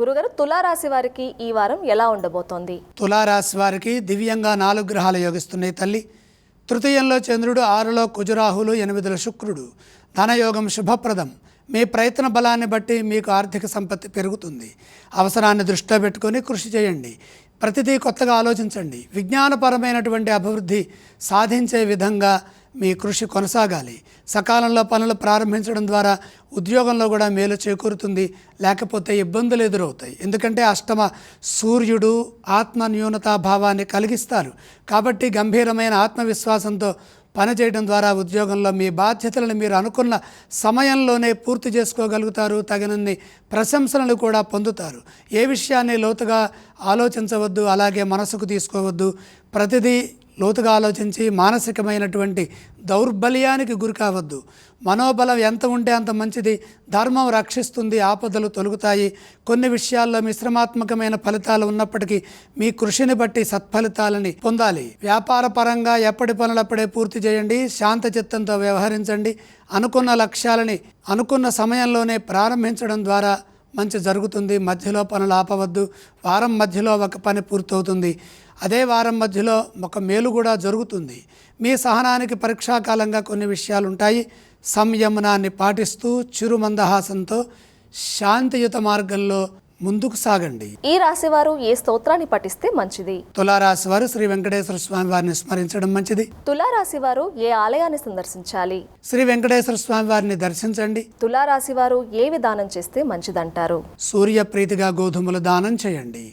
గురుగారు తులారాశి వారికి ఈ వారం ఎలా ఉండబోతోంది? తులారాశి వారికి దివ్యంగా నాలుగు గ్రహాలు యోగిస్తున్నాయి తల్లి. తృతీయంలో చంద్రుడు ఆరులో కుజురాహులు ఎనిమిదిలో శుక్రుడు. ధనయోగం శుభప్రదం. మీ ప్రయత్న బలాన్ని బట్టి మీకు ఆర్థిక సంపత్తి పెరుగుతుంది. అవసరాన్ని దృష్టిలో పెట్టుకొని కృషి చేయండి. ప్రతిదీ కొత్తగా ఆలోచించండి. విజ్ఞానపరమైనటువంటి అభివృద్ధి సాధించే విధంగా మీ కృషి కొనసాగాలి. సకాలంలో పనులు ప్రారంభించడం ద్వారా ఉద్యోగంలో కూడా మేలు చేకూరుతుంది. లేకపోతే ఇబ్బందులు ఎదురవుతాయి. ఎందుకంటే అష్టమ సూర్యుడు ఆత్మ న్యూనతా భావాన్ని కలిగిస్తారు. కాబట్టి గంభీరమైన ఆత్మవిశ్వాసంతో పనిచేయడం ద్వారా ఉద్యోగంలో మీ బాధ్యతలను మీరు అనుకున్న సమయంలోనే పూర్తి చేసుకోగలుగుతారు తగినన్ని ప్రశంసలను కూడా పొందుతారు. ఏ విషయాన్ని లోతుగా ఆలోచించవద్దు అలాగే మనసుకు తీసుకోవద్దు. ప్రతిదీ లోతుగా ఆలోచించి మానసికమైనటువంటి దౌర్బల్యానికి గురి కావద్దు. మనోబలం ఎంత ఉంటే అంత మంచిది. ధర్మం రక్షిస్తుంది ఆపదలు తొలుగుతాయి. కొన్ని విషయాల్లో మిశ్రమాత్మకమైన ఫలితాలు ఉన్నప్పటికీ మీ కృషిని బట్టి సత్ఫలితాలని పొందాలి. వ్యాపార పరంగా ఎప్పటి పనులప్పుడే పూర్తి చేయండి. శాంత చిత్తంతో వ్యవహరించండి. అనుకున్న లక్ష్యాలని అనుకున్న సమయంలోనే ప్రారంభించడం ద్వారా మంచి జరుగుతుంది మధ్యలో పనులు ఆపవద్దు వారం మధ్యలో ఒక పని పూర్తవుతుంది. అదే వారం మధ్యలో ఒక మేలు కూడా జరుగుతుంది. మీ సహనానికి పరీక్షాకాలంగా కొన్ని విషయాలు ఉంటాయి సంయమనాన్ని పాటిస్తూ చిరు మందహాసంతో శాంతియుత మార్గంలో ముందుకు సాగండి. ఈ రాశి వారు ఏ స్తోత్రాన్ని పఠిస్తే మంచిది? తులారాశి వారు శ్రీ వెంకటేశ్వర స్వామి వారిని స్మరించడం మంచిది. తులారాశి వారు ఏ ఆలయాన్ని సందర్శించాలి? శ్రీ వెంకటేశ్వర స్వామి వారిని దర్శించండి. తులారాశి వారు ఏ విధానం చేస్తే మంచిదంటారు? సూర్య ప్రీతిగా గోధుమలు దానం చేయండి.